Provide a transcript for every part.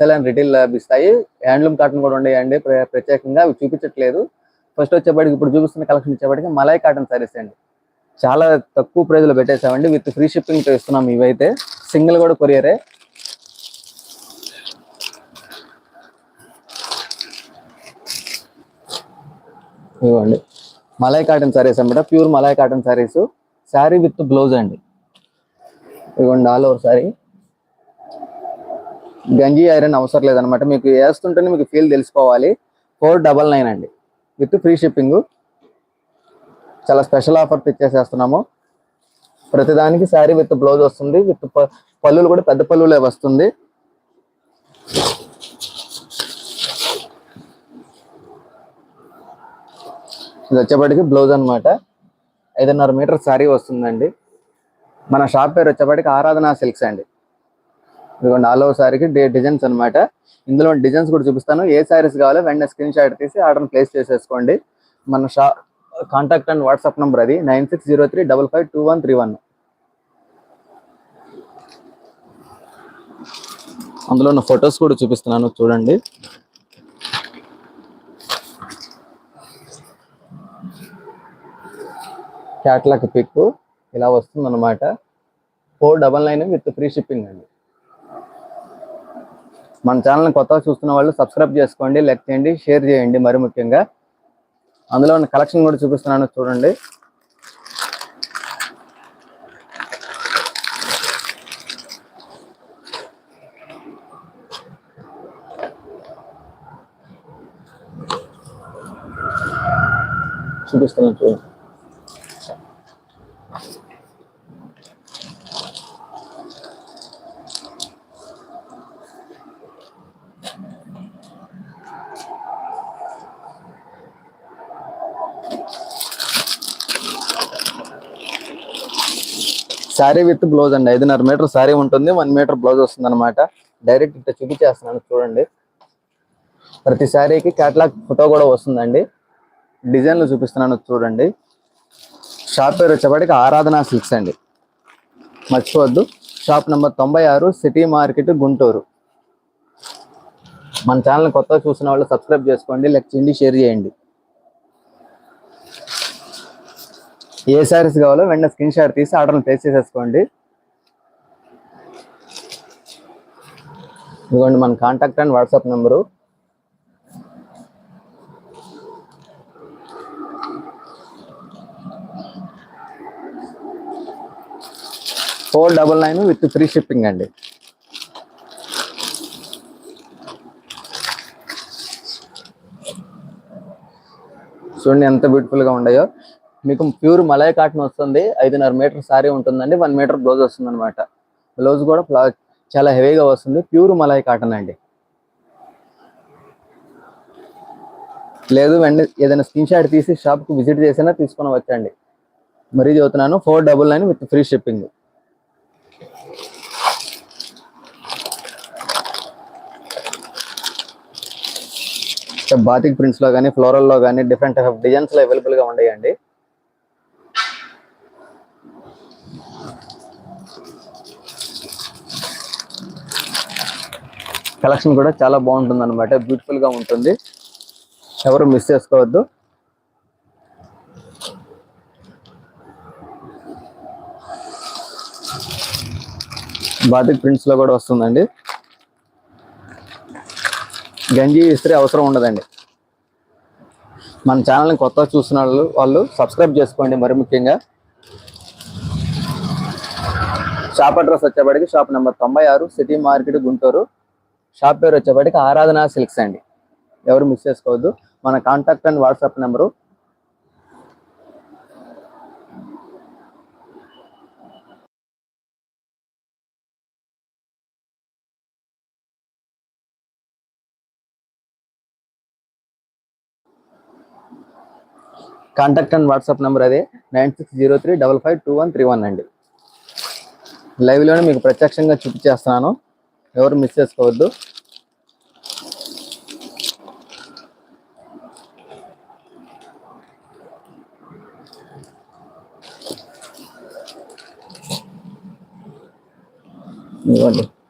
Wholesale retail లభిస్తాయి handloom cotton కూడా ఉన్నాయండి ప్రత్యేకంగా అవి చూపించట్లేదు. ఫస్ట్ వచ్చేప్పటికి ఇప్పుడు చూపిస్తున్న కలెక్షన్ వచ్చేప్పటికి మలై కాటన్ సారీస్ అండి. చాలా తక్కువ ప్రైజ్లో పెట్టేసామండి విత్ ఫ్రీ షిప్పింగ్ ఇస్తున్నాం ఇవైతే. సింగిల్ కూడా కొరియరే ఇవ్వండి. మలై కాటన్ సారీస్ అనమాట pure Malai cotton saris sari with blouse అండి. ఇవ్వండి ఆల్ ఓవర్ సారీ గంజి ఐరన్ అవసరం లేదనమాట మీకు వేస్తుంటేనే మీకు ఫీల్ తెలిసిపోవాలి ఫోర్ డబల్ నైన్ అండి. With free shipping. చాలా స్పెషల్ ఆఫర్ తెచ్చేసేస్తున్నాము. ప్రతిదానికి శారీ విత్ బ్లౌజ్ వస్తుంది. విత్ ప- పళ్ళులు కూడా పెద్ద పళ్ళులే వస్తుంది. ఇది వచ్చేప్పటికి బ్లౌజ్ అనమాట ఐదున్నర మీటర్ శారీ వస్తుందండి. మన షాప్ పేరు వచ్చేప్పటికి ఆరాధన సిల్క్స్ అండి. ఇదిగోండి ఆల్ ఓవర్ సారీకి డిజైన్స్ అనమాట ఇందులో డిజైన్స్ కూడా చూపిస్తాను. ఏ సారీస్ కావాలో వెంటనే స్క్రీన్ షాట్ తీసి ఆర్డర్ ప్లేస్ చేసేసుకోండి. మన షా కాంటాక్ట్ అండ్ వాట్సాప్ నెంబర్ అది nine six zero three double five two one three one. అందులో ఉన్న ఫొటోస్ కూడా చూపిస్తున్నాను చూడండి. క్యాట్లాగ్ పిక్ ఇలా వస్తుందన్నమాట. Four double nine with free shipping అండి. మన ఛానల్ కొత్తగా చూస్తున్న వాళ్ళు సబ్స్క్రైబ్ చేసుకోండి లైక్ చేయండి షేర్ చేయండి మరి ముఖ్యంగా. అందులో ఉన్న కలెక్షన్ కూడా చూపిస్తున్నాను చూడండి. చూపిస్తున్నాను చూడండి. శారీ విత్ బ్లౌజ్ అండి. ఐదున్నర మీటర్ శారీ ఉంటుంది. వన్ మీటర్ బ్లౌజ్ వస్తుంది అనమాట డైరెక్ట్ ఇట్లా చూపించేస్తున్నాను. చూడండి. ప్రతి శారీకి క్యాటలాగ్ ఫోటో కూడా వస్తుందండి. డిజైన్లు చూపిస్తున్నాను. చూడండి. షాప్ పేరు వచ్చేప్పటికి ఆరాధన సిల్క్స్ అండి. మర్చిపోవద్దు. షాప్ నెంబర్ తొంభై ఆరు సిటీ మార్కెట్ గుంటూరు. మన ఛానల్ కొత్తగా చూసిన వాళ్ళు సబ్స్క్రైబ్ చేసుకోండి. లైక్ చేయండి షేర్ చేయండి. ఏ శారీస్ కావాలో వెంటనే స్క్రీన్ షాట్ తీసి ఆర్డర్ ప్లేస్ చేసేసుకోండి. ఇదిగోండి మన contact and WhatsApp number four double nine with free shipping అండి. చూడండి ఎంత బ్యూటిఫుల్గా ఉన్నాయో. మీకు ప్యూర్ మలై కాటన్ వస్తుంది. ఐదున్నర మీటర్ సారీ ఉంటుందండి. వన్ మీటర్ బ్లౌజ్ వస్తుంది అనమాట బ్లౌజ్ కూడా ప్లా- చాలా హెవీగా వస్తుంది. ప్యూర్ మలై కాటన్ అండి. లేదు వెంటనే ఏదైనా స్క్రీన్ షాట్ తీసి షాప్కి విజిట్ చేసినా తీసుకొని వచ్చండి. మరీ చదువుతున్నాను. Four double nine with free shipping. Batik ప్రింట్స్లో కానీ ఫ్లోరల్లో కానీ డిఫరెంట్ టైప్ ఆఫ్ డిజైన్స్ అవైలబుల్గా ఉన్నాయండి కలెక్షన్ కూడా చాలా బాగుంటుంది అనమాట బ్యూటిఫుల్గా ఉంటుంది. ఎవరు మిస్ చేసుకోవద్దు. బాతిక్ ప్రింట్స్లో కూడా వస్తుందండి. గంజి ఇస్త్రీ అవసరం ఉండదండి. మన ఛానల్ని కొత్తగా చూసిన వాళ్ళు వాళ్ళు సబ్స్క్రైబ్ చేసుకోండి మరి ముఖ్యంగా. షాప్ అడ్రస్ వచ్చేప్పటికి షాప్ నెంబర్ తొంభై ఆరు సిటీ మార్కెట్ గుంటూరు. షాప్ పేరు వచ్చేప్పటికి ఆరాధన సిల్క్స్ అండి. ఎవరు మిస్ చేసుకోవద్దు. మన contact and WhatsApp number contact and WhatsApp number అదే nine six zero three double five two one three one అండి. లైవ్లోనే మీకు ప్రత్యక్షంగా చూపించేస్తున్నాను. ఎవరు మిస్ చేసుకోవద్దు.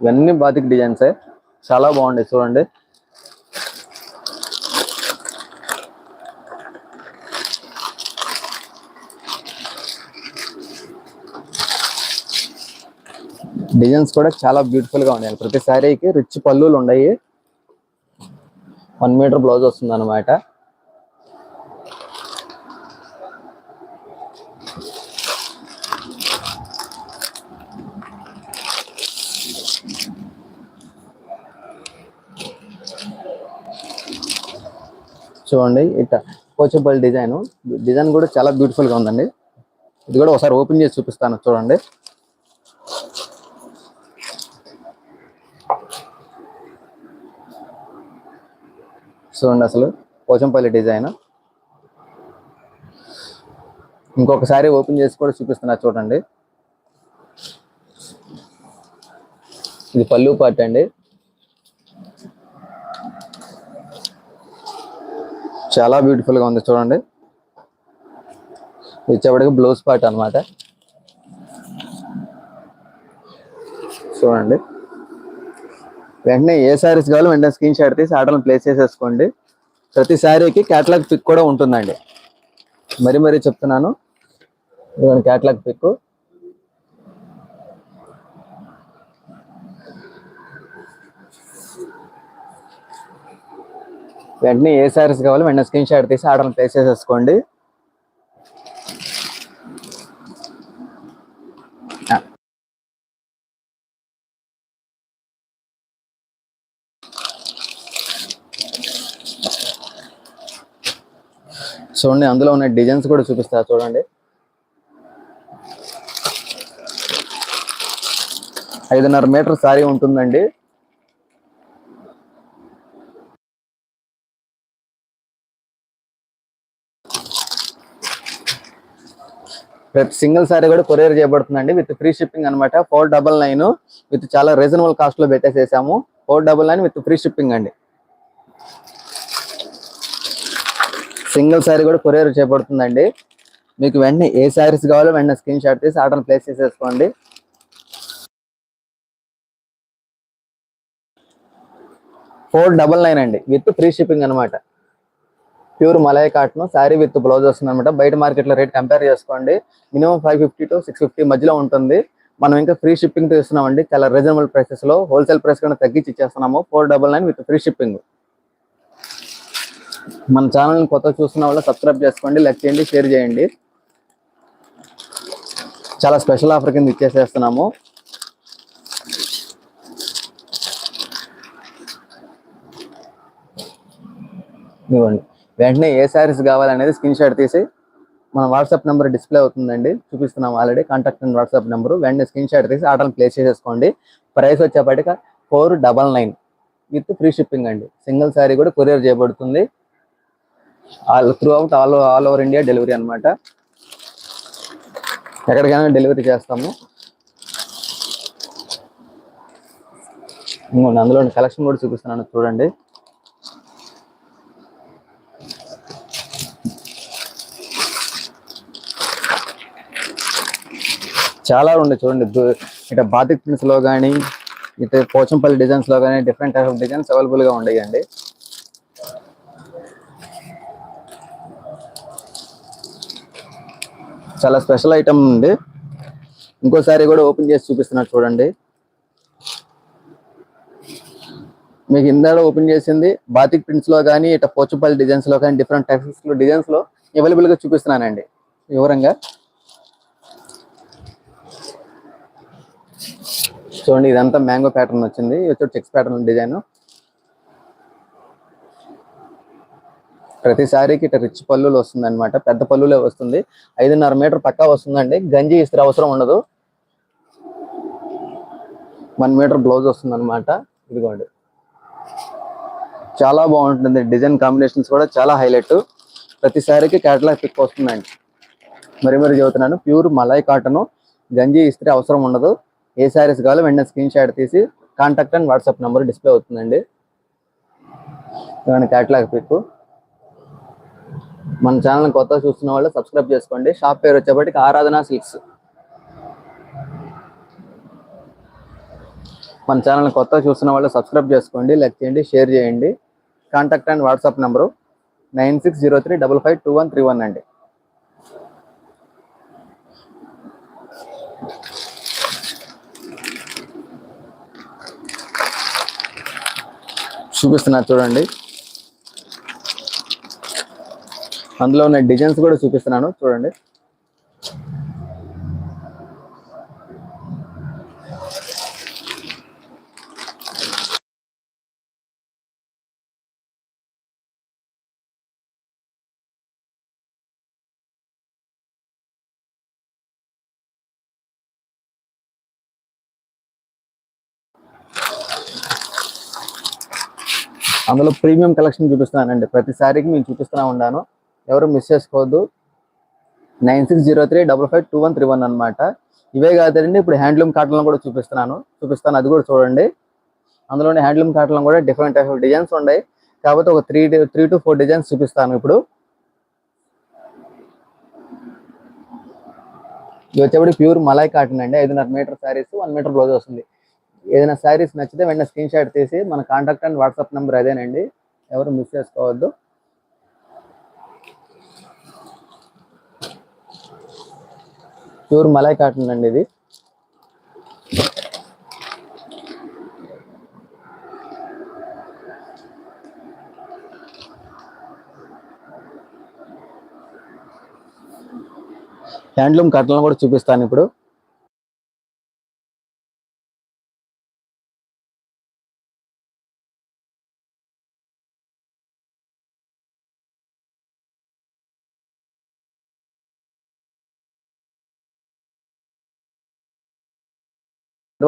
ఇవన్నీ బాతిక్ డిజైన్సే చాలా బాగుండే చూడండి. డిజైన్స్ కూడా చాలా బ్యూటిఫుల్గా ఉన్నాయి. ప్రతి శారీకి రిచ్ పళ్ళులు ఉన్నాయి. వన్ మీటర్ బ్లౌజ్ వస్తుంది అనమాట చూడండి ఇట్లా పోచబల్ డిజైన్. డిజైన్ కూడా చాలా బ్యూటిఫుల్గా ఉందండి. ఇది కూడా ఒకసారి ఓపెన్ చేసి చూపిస్తాను చూడండి. చూడండి అసలు. పోచంపల్లి డిజైన్. ఇంకొకసారి ఓపెన్ చేసి కూడా చూపిస్తున్నా చూడండి. ఇది పళ్ళు పార్ట్ అండి. చాలా బ్యూటిఫుల్గా ఉంది చూడండి. ఇది వచ్చేప్పటికి బ్లౌజ్ పార్ట్ అన్నమాట. చూడండి. వెంటనే ఏ శారీస్ కావాలో వెంటనే స్క్రీన్ షాట్ తీసి ఆర్డర్ని ప్లేస్ చేసేసుకోండి. ప్రతి శారీకి క్యాటలాగ్ పిక్ కూడా ఉంటుందండి. మరి మరీ చెప్తున్నాను. క్యాటలాగ్ పిక్ వెంటనే ఏ శారీస్ కావాలో వెంటనే స్క్రీన్ షాట్ తీసి ఆర్డర్ని ప్లేస్ చేసేసుకోండి. చూడండి అందులో ఉన్న డిజైన్స్ కూడా చూపిస్తా చూడండి. ఐదున్నర మీటర్ సారీ ఉంటుందండి. ప్రతి సింగిల్ సారీ కూడా కొరియర్ చేయబడుతుందండి విత్ ఫ్రీ షిప్పింగ్ అన్నమాట. ఫోర్ డబల్ నైన్ విత్ చాలా రీజనబుల్ కాస్ట్లో పెట్టేసేసాము. Four double nine with free shipping అండి. సింగిల్ సారీ కూడా కొరియర్ చేయబడుతుందండి. మీకు వెంటనే ఏ శారీస్ కావాలో వెంటనే స్క్రీన్ షాట్ తీసి ఆర్డర్ ప్లేస్ చేసేసుకోండి. ఫోర్ డబల్ నైన్ అండి. విత్ ఫ్రీ షిప్పింగ్ అన్నమాట. Pure Malai cotton sari with blouse వస్తుంది అనమాట బయట మార్కెట్లో రేట్ కంపేర్ చేసుకోండి. Minimum five fifty to six fifty మధ్యలో ఉంటుంది. మనం ఇంకా ఫ్రీ షిప్పింగ్ ఇస్తున్నామండి చాలా రీజనబుల్ ప్రైసెస్లో హోల్సేల్ ప్రైస్ కన్నా తగ్గించి ఇచ్చేస్తున్నాము. Four double nine with free shipping. మన ఛానల్ని కొత్త చూస్తున్న వాళ్ళు సబ్స్క్రైబ్ చేసుకోండి లైక్ చేయండి షేర్ చేయండి. చాలా స్పెషల్ ఆఫర్ కింద ఇచ్చేసేస్తున్నాము. ఇవ్వండి. వెంటనే ఏ శారీస్ కావాలనేది స్క్రీన్ షాట్ తీసి మన వాట్సాప్ నెంబర్ డిస్ప్లే అవుతుందండి. చూపిస్తున్నాం already contact and WhatsApp number వెంటనే స్క్రీన్ షాట్ తీసి ఆర్డర్ని ప్లేస్ చేసేసుకోండి. Price వచ్చేప్పటిక four double nine with free shipping అండి. సింగిల్ శారీ కూడా కొరియర్ చేయబడుతుంది. All throughout all all over India delivery అన్నమాట. ఎక్కడికైనా డెలివరీ చేస్తాము. ఇంకోండి అందులో కలెక్షన్ కూడా చూపిస్తున్నాను చూడండి. చాలా ఉన్నాయి చూడండి దు- ఇట్లా బాతిక్ ప్రింట్స్లో కానీ ఇటు పోచంపల్లి డిజైన్స్లో కానీ డిఫరెంట్ టైప్ ఆఫ్ డిజైన్స్ అవైలబుల్గా చాలా స్పెషల్ ఐటమ్ ఉంది. ఇంకోసారి కూడా ఓపెన్ చేసి చూపిస్తున్నా చూడండి. మీకు ఇందాక ఓపెన్ చేసింది బాతిక్ ప్రింట్స్లో కానీ ఇట్లా పోచుపల్లి డిజైన్స్లో కానీ డిఫరెంట్ టైప్స్లో డిజైన్స్లో అవైలబుల్గా చూపిస్తున్నానండి. వివరంగా. చూడండి ఇదంతా మ్యాంగో ప్యాటర్న్ వచ్చింది. ఇది వచ్చి చెక్స్ ప్యాటర్న్ డిజైన్ ప్రతిసారికి ఇట్లా రిచ్ పళ్ళులు వస్తుంది అనమాట పెద్ద పళ్ళులే వస్తుంది. ఐదున్నర మీటర్ పక్కా వస్తుందండి. గంజి ఇస్త్రీ అవసరం ఉండదు. వన్ మీటర్ బ్లౌజ్ వస్తుంది అనమాట ఇదిగోండి. చాలా బాగుంటుంది. డిజైన్ కాంబినేషన్స్ కూడా చాలా హైలైట్. ప్రతిసారికి క్యాటలాగ్ పిక్ వస్తుందండి. మరి మరి చెబుతున్నాను ప్యూర్ మలై కాటన్. గంజి ఇస్త్రీ అవసరం ఉండదు. ఏ శారీస్ కావాలో వెంటనే స్క్రీన్ షాట్ తీసి contact and WhatsApp number display అవుతుందండి. Catalogue pic. మన ఛానల్ కొత్త చూస్తున్న వాళ్ళు సబ్స్క్రైబ్ చేసుకోండి. షాప్ పేరు వచ్చేప్పటికి ఆరాధన సిల్క్స్ మన ఛానల్ కొత్తగా చూస్తున్న వాళ్ళు సబ్స్క్రైబ్ చేసుకోండి లైక్ చేయండి షేర్ చేయండి. Contact and WhatsApp number nine six zero three double five two one three one అండి. చూపిస్తున్నారు చూడండి. అందులో ఉన్న డిజైన్స్ కూడా చూపిస్తున్నాను. చూడండి. అందులో ప్రీమియం కలెక్షన్ చూపిస్తున్నానండి. ప్రతిసారికి మేము చూపిస్తూనే ఉన్నాను. ఎవరు మిస్ చేసుకోవద్దు. Nine six zero three double five two one three one అనమాట ఇవే కాదండి ఇప్పుడు హ్యాండ్లూమ్ కాటన్లు కూడా చూపిస్తున్నాను. చూపిస్తాను అది కూడా చూడండి. అందులోనే హ్యాండ్లూమ్ కాటన్లు కూడా డిఫరెంట్ టైప్ ఆఫ్ డిజైన్స్ ఉన్నాయి. కాకపోతే ఒక three three two four designs చూపిస్తాను ఇప్పుడు. ఇది వచ్చేప్పుడు ప్యూర్ మలాయ్ కాటన్ అండి. ఐదున్నర metre saris one metre blouse వస్తుంది. ఏదైనా శారీస్ నచ్చితే వెంటనే స్క్రీన్ షాట్ తీసి మన కాంటాక్ట్ అండ్ వాట్సాప్ నెంబర్ అదేనండి. ఎవరు మిస్ చేసుకోవద్దు. ప్యూర్ మలై కాటన్ అండి ఇది. హ్యాండ్లూమ్ కట్టలను కూడా చూపిస్తాను ఇప్పుడు.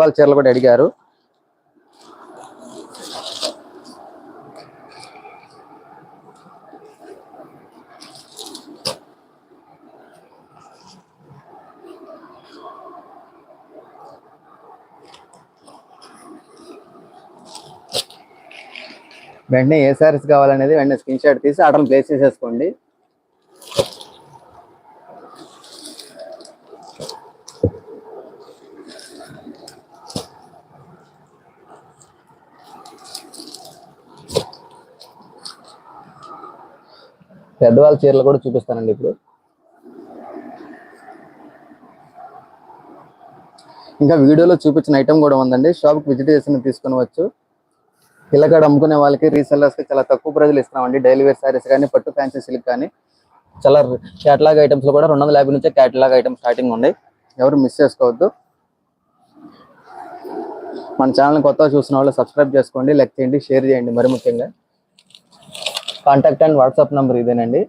వాళ్ళ చీరలు కూడా అడిగారు. వెంటనే ఏ సారీస్ కావాలనేది వెంటనే స్క్రీన్ షాట్ తీసి ఆర్డర్ ప్లేస్ చేసేసుకోండి. పెద్దవాళ్ళ చీరలు కూడా చూపిస్తానండి ఇప్పుడు. ఇంకా వీడియోలో చూపించిన ఐటమ్ కూడా ఉందండి. షాప్కి విజిట్ చేసిన తీసుకునవచ్చు పిల్లకాడ అమ్ముకునే వాళ్ళకి రీసెల్లర్స్కి చాలా తక్కువ ప్రజలు ఇస్తున్నామండి. డైలీ వేర్ సారీస్ కానీ పట్టు ఫ్యాన్సీ సిల్క్ కానీ చాలా క్యాటలాగ్ ఐటమ్స్ కూడా రెండు వందల యాభై నుంచే క్యాటలాగ్ ఐటమ్స్ స్టార్టింగ్ ఉన్నాయి ఎవరు మిస్ చేసుకోవద్దు. మన ఛానల్ కొత్తగా చూసిన వాళ్ళు సబ్స్క్రైబ్ చేసుకోండి లైక్ చేయండి షేర్ చేయండి మరి ముఖ్యంగా. కాంటాక్ట్ అండ్ వాట్సాప్ నెంబర్ ఇదేనండి.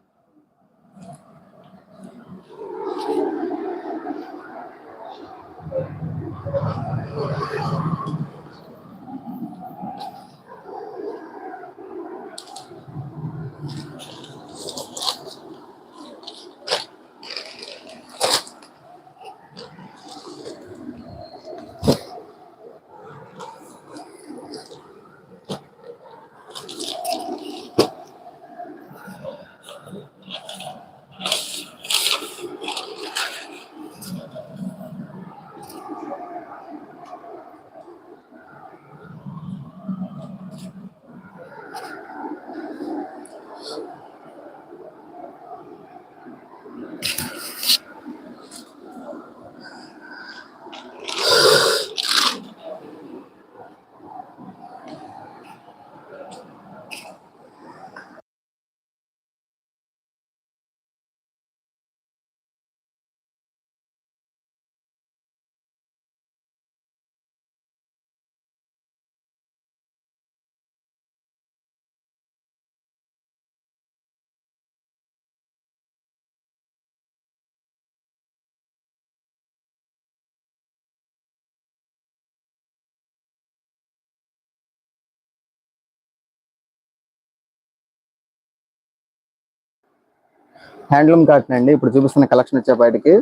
హ్యాండ్లూమ్ కాటన్ అండి. ఇప్పుడు చూపిస్తున్న కలెక్షన్ వచ్చేపాటికి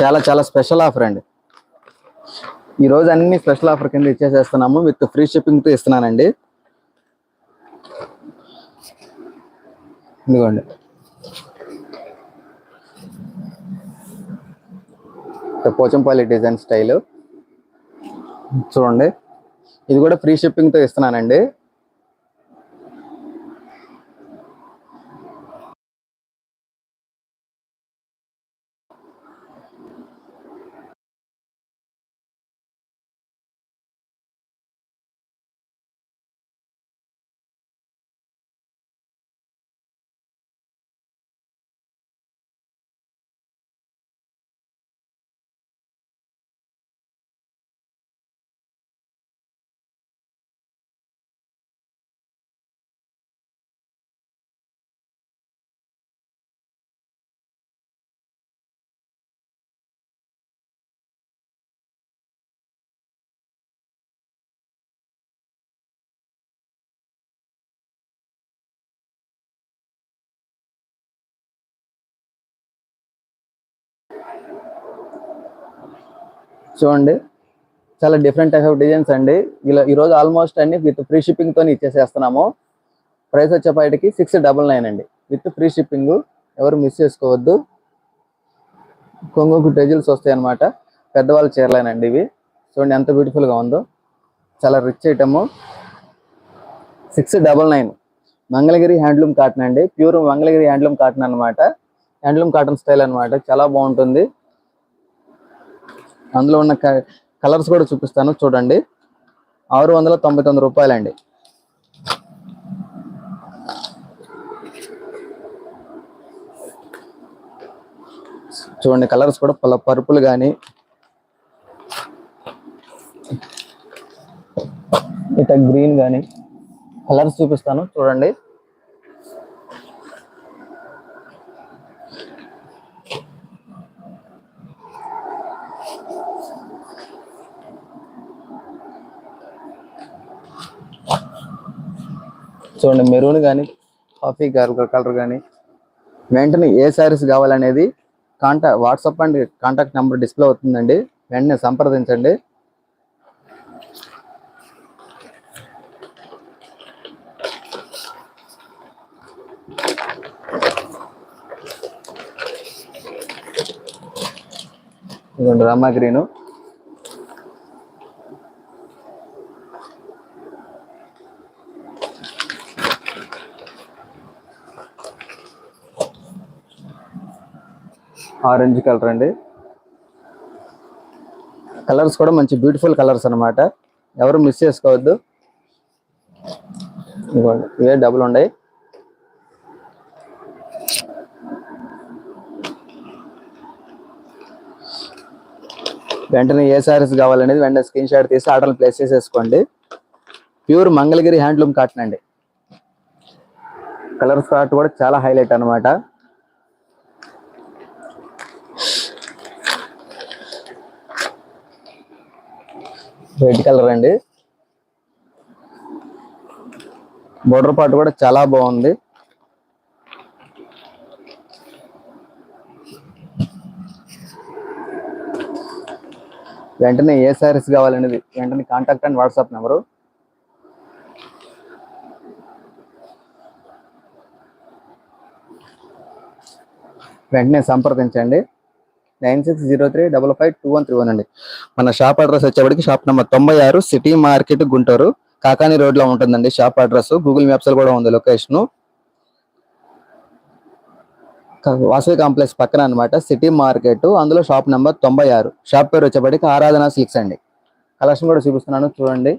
చాలా చాలా స్పెషల్ ఆఫర్ అండి. ఈ రోజు అన్ని స్పెషల్ ఆఫర్ కింద ఇచ్చేసేస్తున్నాము. With free షిప్పింగ్తో ఇస్తున్నానండి. ఇదిగోండి. పోచంపల్లి డిజైన్ స్టైల్ చూడండి. ఇది కూడా ఫ్రీ షిప్పింగ్తో ఇస్తున్నానండి. చూడండి. చాలా డిఫరెంట్ టైప్ ఆఫ్ డిజైన్స్ అండి. ఇలా ఈరోజు ఆల్మోస్ట్ అన్ని విత్ ఫ్రీ షిప్పింగ్తో ఇచ్చేసేస్తున్నాము. ప్రైస్ వచ్చేపాటికి సిక్స్ డబల్ నైన్ అండి. విత్ ఫ్రీ షిప్పింగ్ ఎవరు మిస్ చేసుకోవద్దు. కొంగు టెజిల్స్ వస్తాయి అనమాట పెద్దవాళ్ళ చీరలేనండి ఇవి. చూడండి ఎంత బ్యూటిఫుల్గా ఉందో. చాలా rich item six double nine Mangalagiri handloom cotton అండి. ప్యూర్ మంగళగిరి హ్యాండ్లూమ్ కాటన్ అన్నమాట. హ్యాండ్లూమ్ కాటన్ స్టైల్ అన్నమాట. చాలా బాగుంటుంది. అందులో ఉన్న కలర్స్ కూడా చూపిస్తాను చూడండి. ఆరు వందల తొంభై తొమ్మిది రూపాయలండి. చూడండి కలర్స్ కూడా పల పరుపులు కానీ ఇట గ్రీన్ కానీ కలర్స్ చూపిస్తాను చూడండి. చూడండి మెరూన్ కానీ కాఫీ కలర్ కానీ వెంటనే ఏ శారీస్ కావాలనేది contact WhatsApp and contact number display అవుతుందండి. వెంటనే సంప్రదించండి. ఇదిగోండి రమా గ్రీను ఆరెంజ్ కలర్ అండి. కలర్స్ కూడా మంచి బ్యూటిఫుల్ కలర్స్ అన్నమాట. ఎవరు మిస్ చేసుకోవద్దు. ఇవే డబ్బులు ఉన్నాయి. వెంటనే ఏ సారీస్ కావాలనేది వెంటనే స్క్రీన్ షాట్ తీసి ఆర్డర్ని ప్లేస్ చేసేసుకోండి. ప్యూర్ మంగళగిరి హ్యాండ్లూమ్ కాటన్ అండి. కలర్ స్పాట్ కూడా చాలా హైలైట్ అన్నమాట. రెడ్ కలర్ అండి. బోర్డర్ పార్ట్ కూడా చాలా బాగుంది. వెంటనే ఏ సారీస్ కావాలనేది వెంటనే కాంటాక్ట్ అండ్ వాట్సాప్ నెంబరు వెంటనే సంప్రదించండి. Nine six zero three double five two one three one అండి. మన షాప్ అడ్రస్ వచ్చేప్పటికి షాప్ నెంబర్ తొంభై ఆరు సిటీ మార్కెట్ గుంటూరు. కాకాని రోడ్లో ఉంటుందండి షాప్ అడ్రస్ గూగుల్ మ్యాప్స్లో కూడా ఉంది లొకేషన్ వాసవి కాంప్లెక్స్ పక్కన అనమాట సిటీ మార్కెట్ అందులో షాప్ నెంబర్ తొంభై ఆరు. షాప్ పేరు వచ్చేప్పటికి ఆరాధన సిల్క్స్ అండి. కలెక్షన్ కూడా చూపిస్తున్నాను చూడండి.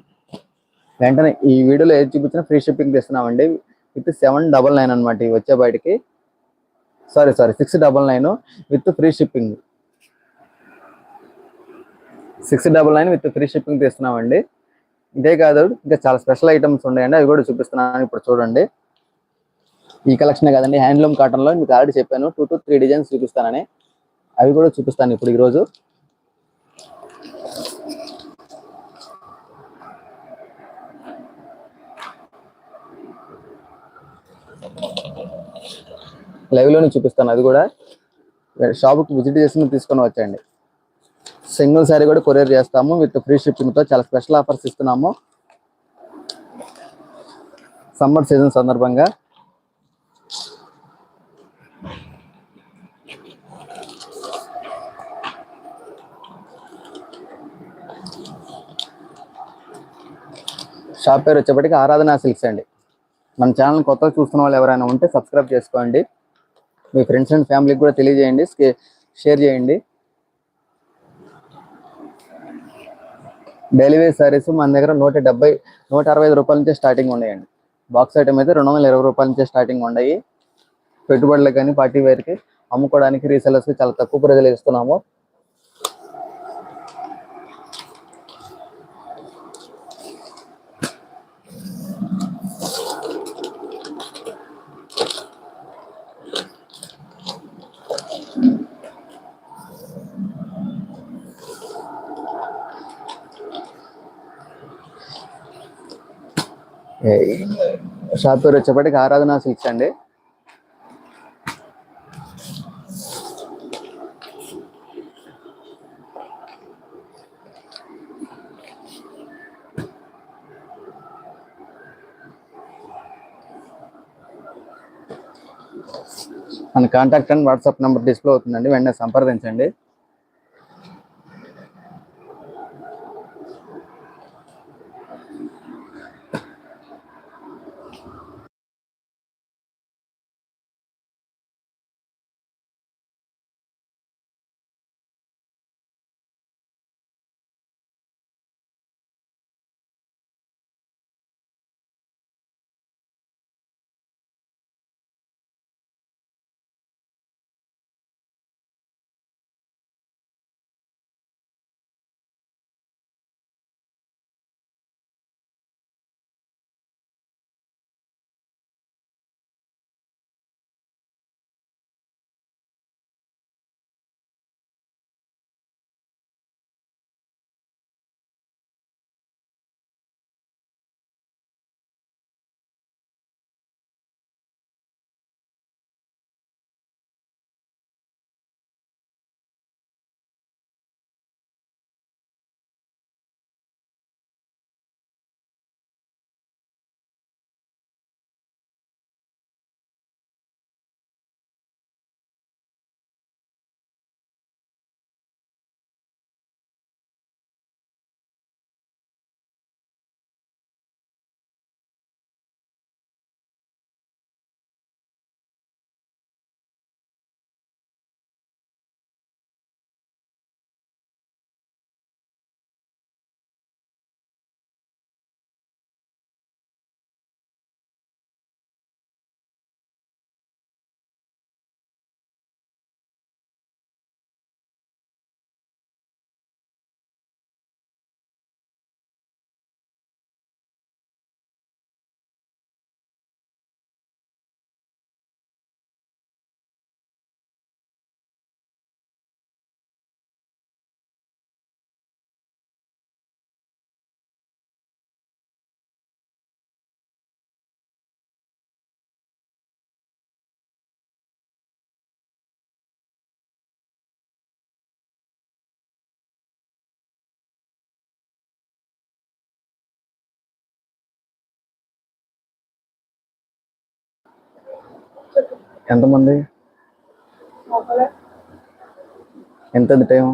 వెంటనే ఈ వీడియోలో ఏది చూపించినా ఫ్రీ షిప్పింగ్ తెస్తున్నామండి. విత్ సెవెన్ డబల్ నైన్ అనమాట ఇవి వచ్చే బయటికి. Sorry sorry six double nine with free shipping six double nine with free shipping తీస్తున్నామండి. ఇదే కాదు ఇంకా చాలా స్పెషల్ ఐటమ్స్ ఉన్నాయండి. అవి కూడా చూపిస్తున్నాను ఇప్పుడు చూడండి. ఈ కలెక్షన్ కాదండి హ్యాండ్లూమ్ కాటన్లో మీకు ఆల్రెడీ చెప్పాను టూ టు త్రీ డిజైన్స్ చూపిస్తానని. అవి కూడా చూపిస్తాను ఇప్పుడు ఈరోజు. లైవ్లోనే చూపిస్తాను అది కూడా. షాప్కి విజిట్ చేసి తీసుకొని వచ్చండి సింగిల్ శారీ కూడా కొరియర్ చేస్తాము. విత్ ఫ్రీ షిప్పింగ్తో చాలా స్పెషల్ ఆఫర్స్ ఇస్తున్నాము. సమ్మర్ సీజన్ సందర్భంగా. షాప్ పేరు వచ్చేప్పటికి ఆరాధనా సిల్క్స్ అండి. మన ఛానల్ కొత్తగా చూస్తున్న వాళ్ళు ఎవరైనా ఉంటే సబ్స్క్రైబ్ చేసుకోండి. మీ ఫ్రెండ్స్ అండ్ ఫ్యామిలీకి కూడా తెలియజేయండి. షేర్ చేయండి. డెలివరీ సారీస్ మన దగ్గర నూట డెబ్బై నూట అరవై ఐదు రూపాయల నుంచే స్టార్టింగ్ ఉన్నాయండి. బాక్స్ ఐటమ్ అయితే రెండు వందల ఇరవై రూపాయల నుంచే స్టార్టింగ్ ఉన్నాయి. పెట్టుబడులకు కానీ పార్టీ వేర్కి అమ్ముకోవడానికి రీసెలర్స్కి చాలా తక్కువ ప్రజలు ఇస్తున్నాము. షాప్ పేరు వచ్చేప్పటికి ఆరాధన సిల్క్స్ అండి. మన contact and WhatsApp number display అవుతుందండి. వెంటనే సంప్రదించండి. ఎంతమంది? ఎంత టైం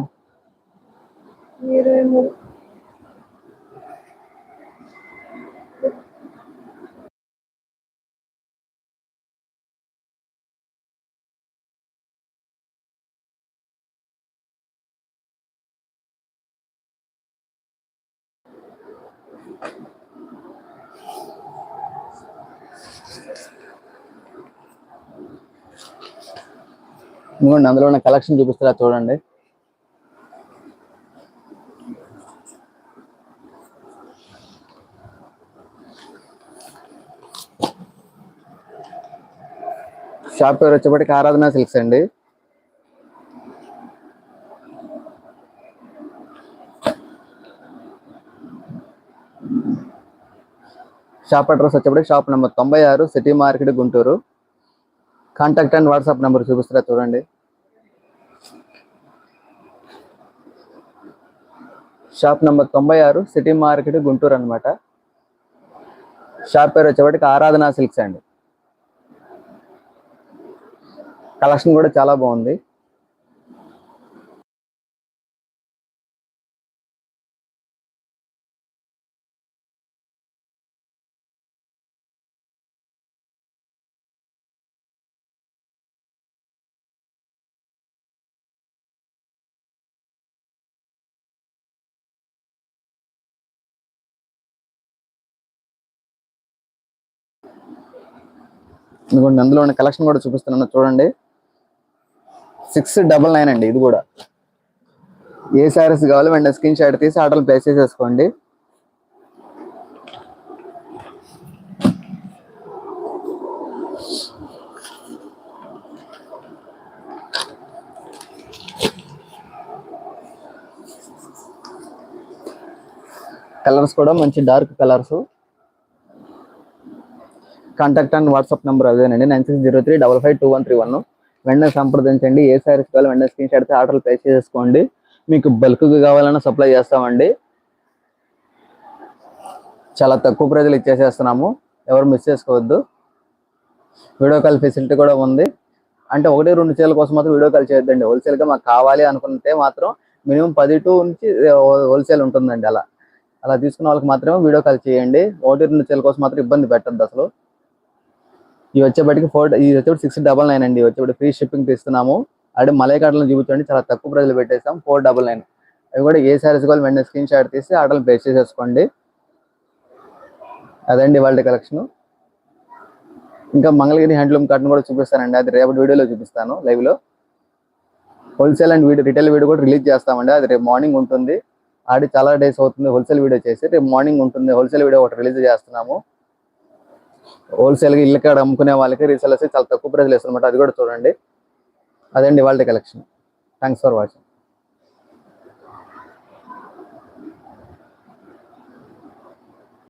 ఇరవై అందులో ఉన్న కలెక్షన్ చూపిస్తారా చూడండి. షాప్ పేరు వచ్చేప్పటికి ఆరాధన సిల్క్స్ అండి. షాప్ అడ్రస్ వచ్చేప్పటికి షాప్ నెంబర్ తొంభై ఆరు city market Guntur. Contact and WhatsApp number చూపిస్తారా చూడండి. షాప్ నెంబర్ తొంభై ఆరు సిటీ మార్కెట్ గుంటూరు అన్నమాట. షాప్ పేరు వచ్చేప్పటికి ఆరాధన సిల్క్స్ అండి. కలెక్షన్ కూడా చాలా బాగుంది. ఎందుకంటే అందులో ఉన్న కలెక్షన్ కూడా చూపిస్తున్నాను చూడండి. సిక్స్ డబల్ నైన్ అండి ఇది కూడా. ఏ శారీస్ కావాలో వెంటనే స్క్రీన్ షాట్ తీసి ఆర్డర్లు ప్లేస్ చేసేసుకోండి. కలర్స్ కూడా మంచి dark colours contact and WhatsApp number అదేనండి. Nine six zero three double five two one three one. వెంటనే సంప్రదించండి. ఏ సారీస్ కావాలి వెంటనే స్క్రీన్ షాట్ ఆర్డర్లు ప్లేస్ చేసుకోండి. మీకు బల్క్ కావాలన్నా సప్లై చేస్తామండి. చాలా తక్కువ ప్రజలు ఇచ్చేసేస్తున్నాము. ఎవరు మిస్ చేసుకోవద్దు. వీడియో కాల్ ఫెసిలిటీ కూడా ఉంది. అంటే ఒకటి రెండు చీరల కోసం మాత్రం వీడియో కాల్ చేయొద్దండి. హోల్సేల్గా మాకు కావాలి అనుకుంటే మాత్రం మినిమం పది టూ నుంచి హోల్సేల్ ఉంటుందండి అలా. అలా తీసుకున్న వాళ్ళకి మాత్రమే వీడియో కాల్ చేయండి. ఒకటి రెండు చీరల కోసం మాత్రం ఇబ్బంది పెట్టద్దు అసలు. ఇవి వచ్చేప్పటికి ఫోర్ ఇది వచ్చేప్పుడు సిక్స్ డబల్ నైన్ అండి. వచ్చేప్పుడు ఫ్రీ షిప్పింగ్ తీస్తున్నాము. అంటే మలైకాటలో చూపించండి. చాలా తక్కువ ప్రజలు పెట్టేస్తాం ఫోర్ డబల్ నైన్ అవి కూడా ఏ సారీస్ కావాలి వెంటనే స్క్రీన్ షాట్ తీసి ఆర్డర్లు ప్లేస్ చేసేసుకోండి. అదండి వాళ్ళ కలెక్షన్ ఇంకా మంగళగిరి హ్యాండ్లూమ్ కాటన్ కూడా చూపిస్తానండి. అది రేపటి వీడియోలో చూపిస్తాను లైవ్లో. Wholesale and video retail video కూడా రిలీజ్ చేస్తామండి. అది రేపు మార్నింగ్ ఉంటుంది. ఆడి చాలా డేస్ అవుతుంది హోల్సేల్ వీడియో చేసి. రేపు మార్నింగ్ ఉంటుంది. హోల్సేల్ వీడియో ఒకటి రిలీజ్ చేస్తున్నాము. హోల్సేల్గా ఇల్లు కాడ అమ్ముకునే వాళ్ళకి రీసెలర్స్ చాలా తక్కువ ప్రజలు ఇస్తున్నమాట అది కూడా చూడండి. అదండి వాళ్ళ కలెక్షన్ థ్యాంక్స్ ఫర్ వాచింగ్